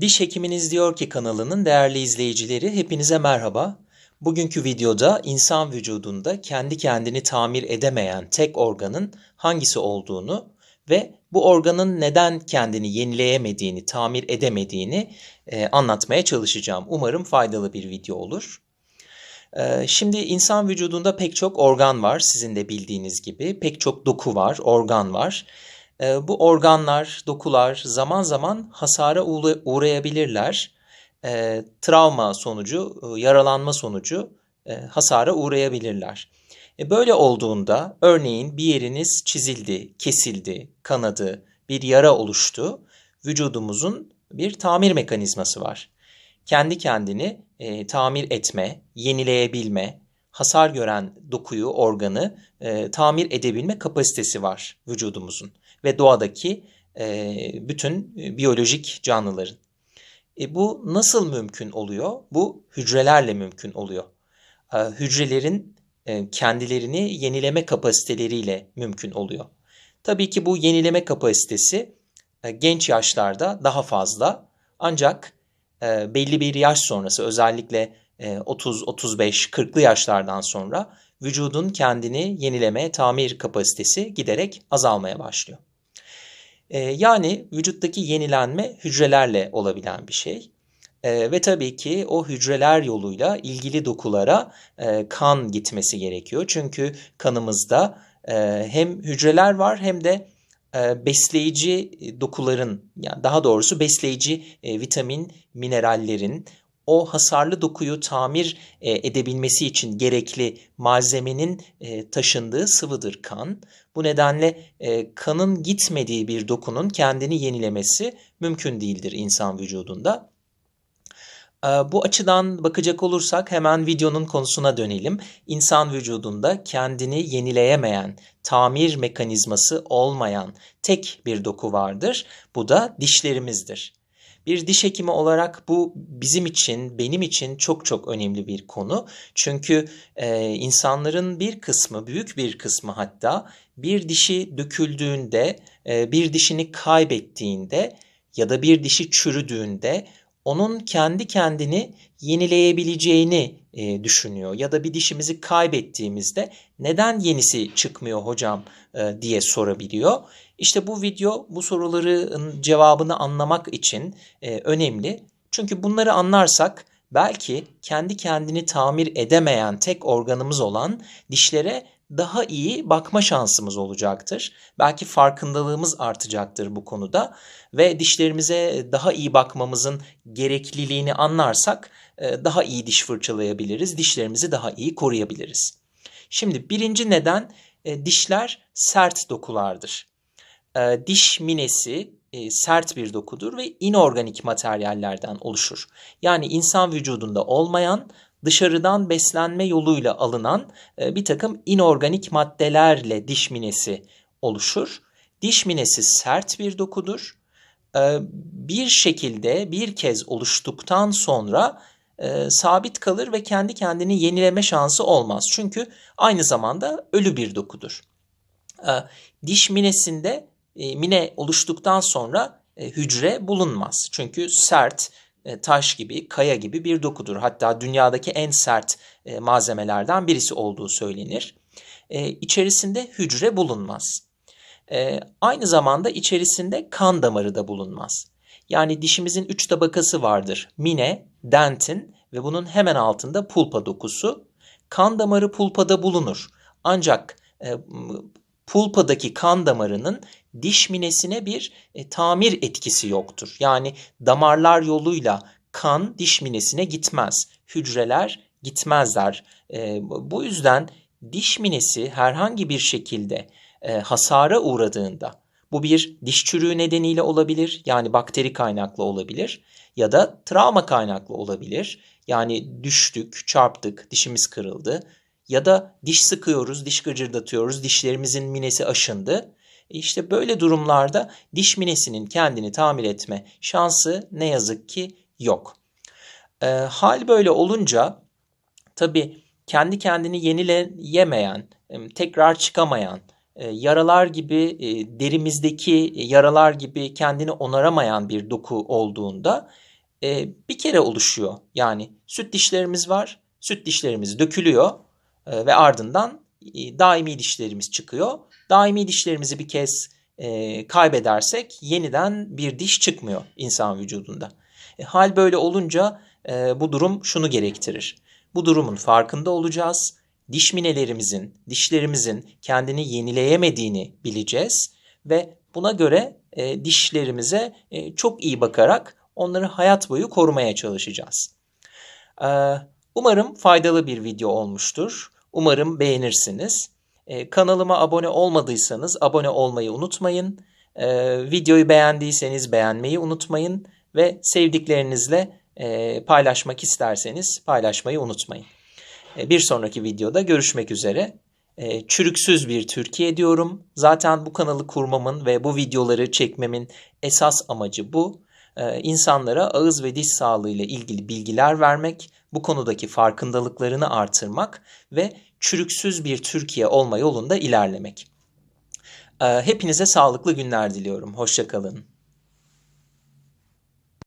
Diş Hekiminiz Diyor Ki kanalının değerli izleyicileri hepinize merhaba. Bugünkü videoda insan vücudunda kendi kendini tamir edemeyen tek organın hangisi olduğunu ve bu organın neden kendini yenileyemediğini, tamir edemediğini e, anlatmaya çalışacağım. Umarım faydalı bir video olur. E, şimdi insan vücudunda pek çok organ var sizin de bildiğiniz gibi. Pek çok doku var, organ var. E, bu organlar, dokular zaman zaman hasara uğra- uğrayabilirler. E, travma sonucu, e, yaralanma sonucu e, hasara uğrayabilirler. E, böyle olduğunda örneğin bir yeriniz çizildi, kesildi, kanadı, bir yara oluştu. Vücudumuzun bir tamir mekanizması var. Kendi kendini e, tamir etme, yenileyebilme, hasar gören dokuyu, organı e, tamir edebilme kapasitesi var vücudumuzun ve doğadaki e, bütün e, biyolojik canlıların. E, bu nasıl mümkün oluyor? Bu hücrelerle mümkün oluyor. E, hücrelerin kendilerini yenileme kapasiteleriyle mümkün oluyor. Tabii ki bu yenileme kapasitesi genç yaşlarda daha fazla ancak belli bir yaş sonrası özellikle e, 30-35-40'lı yaşlardan sonra vücudun kendini yenileme, tamir kapasitesi giderek azalmaya başlıyor. E, yani vücuttaki yenilenme hücrelerle olabilen bir şey. E, ve tabii ki o hücreler yoluyla ilgili dokulara e, kan gitmesi gerekiyor. Çünkü kanımızda e, hem hücreler var hem de e, besleyici dokuların, yani daha doğrusu besleyici vitamin, minerallerin o hasarlı dokuyu tamir e, edebilmesi için gerekli malzemenin e, taşındığı sıvıdır kan. Bu nedenle e, kanın gitmediği bir dokunun kendini yenilemesi mümkün değildir insan vücudunda. Bu açıdan bakacak olursak hemen videonun konusuna dönelim. İnsan vücudunda kendini yenileyemeyen, tamir mekanizması olmayan tek bir doku vardır. Bu da dişlerimizdir. Bir diş hekimi olarak bu bizim için, benim için çok çok önemli bir konu. Çünkü e, insanların bir kısmı, büyük bir kısmı hatta bir dişi döküldüğünde, e, bir dişini kaybettiğinde ya da bir dişi çürüdüğünde onun kendi kendini yenileyebileceğini e, düşünüyor. Ya da bir dişimizi kaybettiğimizde neden yenisi çıkmıyor hocam e, diye sorabiliyor. İşte bu video bu soruların cevabını anlamak için e, önemli. Çünkü bunları anlarsak belki kendi kendini tamir edemeyen tek organımız olan dişlere daha iyi bakma şansımız olacaktır. Belki farkındalığımız artacaktır bu konuda ve dişlerimize daha iyi bakmamızın gerekliliğini anlarsak e, daha iyi diş fırçalayabiliriz, dişlerimizi daha iyi koruyabiliriz. Şimdi birinci neden e, dişler sert dokulardır. E, diş minesi sert bir dokudur ve inorganik materyallerden oluşur. Yani insan vücudunda olmayan dışarıdan beslenme yoluyla alınan bir takım inorganik maddelerle diş minesi oluşur. Diş minesi sert bir dokudur. Bir şekilde bir kez oluştuktan sonra sabit kalır ve kendi kendini yenileme şansı olmaz. Çünkü aynı zamanda ölü bir dokudur. Diş minesinde mine oluştuktan sonra hücre bulunmaz. Çünkü sert, taş gibi, kaya gibi bir dokudur. Hatta dünyadaki en sert malzemelerden birisi olduğu söylenir. İçerisinde hücre bulunmaz. Aynı zamanda içerisinde kan damarı da bulunmaz. Yani dişimizin üç tabakası vardır. Mine, dentin ve bunun hemen altında pulpa dokusu. Kan damarı pulpada bulunur. Ancak pulpadaki kan damarının diş minesine bir e, tamir etkisi yoktur. Yani damarlar yoluyla kan diş minesine gitmez. Hücreler gitmezler. E, bu yüzden diş minesi herhangi bir şekilde e, hasara uğradığında bu bir diş çürüğü nedeniyle olabilir yani bakteri kaynaklı olabilir ya da travma kaynaklı olabilir. Yani düştük, çarptık, dişimiz kırıldı ya da diş sıkıyoruz, diş gıcırdatıyoruz, dişlerimizin minesi aşındı. E işte böyle durumlarda diş minesinin kendini tamir etme şansı ne yazık ki yok. E, hal böyle olunca tabii kendi kendini yenileyemeyen, tekrar çıkamayan e, yaralar gibi e, derimizdeki yaralar gibi kendini onaramayan bir doku olduğunda e, bir kere oluşuyor. Yani süt dişlerimiz var, süt dişlerimiz dökülüyor e, ve ardından e, daimi dişlerimiz çıkıyor. Daimi dişlerimizi bir kez e, kaybedersek yeniden bir diş çıkmıyor insan vücudunda. E, hal böyle olunca bu durum şunu gerektirir. Bu durumun farkında olacağız. Diş minelerimizin, dişlerimizin kendini yenileyemediğini bileceğiz ve buna göre dişlerimize çok iyi bakarak onları hayat boyu korumaya çalışacağız. E, umarım faydalı bir video olmuştur. Umarım beğenirsiniz. E, kanalıma abone olmadıysanız abone olmayı unutmayın. E, videoyu beğendiyseniz beğenmeyi unutmayın ve sevdiklerinizle e, paylaşmak isterseniz paylaşmayı unutmayın. E, bir sonraki videoda görüşmek üzere. E, çürüksüz bir Türkiye diyorum. Zaten bu kanalı kurmamın ve bu videoları çekmemin esas amacı bu. E, insanlara ağız ve diş sağlığı ile ilgili bilgiler vermek, bu konudaki farkındalıklarını artırmak ve çürüksüz bir Türkiye olma yolunda ilerlemek. Hepinize sağlıklı günler diliyorum. Hoşçakalın.